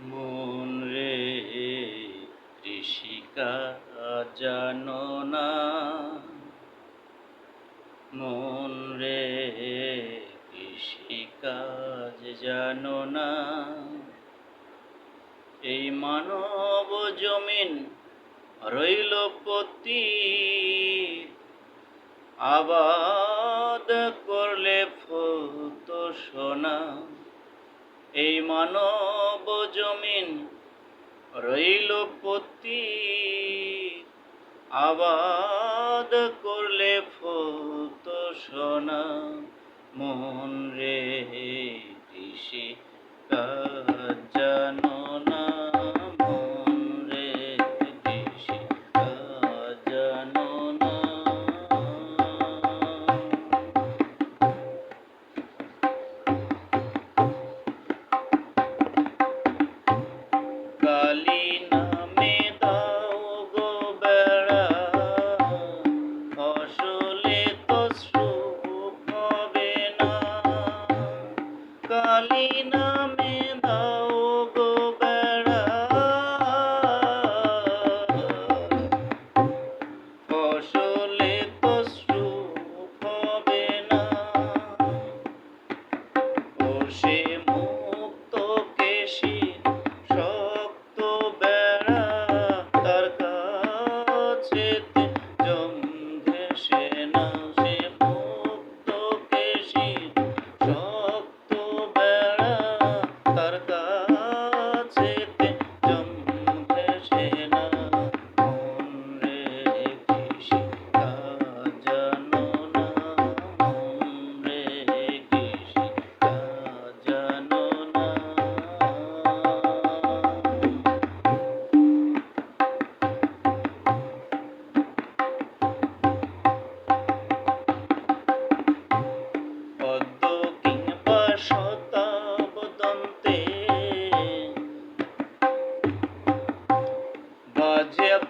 মন রে, কৃষিকা জানো না। মন রে কৃষিকাজ জানো না। এই মানব জমিন রইল পতি। আবাদ করলে ফত সোনা। এই মানব জমিন রইল পতি। আবাদ করলে ফত সোনা মন রে ঋষি কাজ। কালী নামে где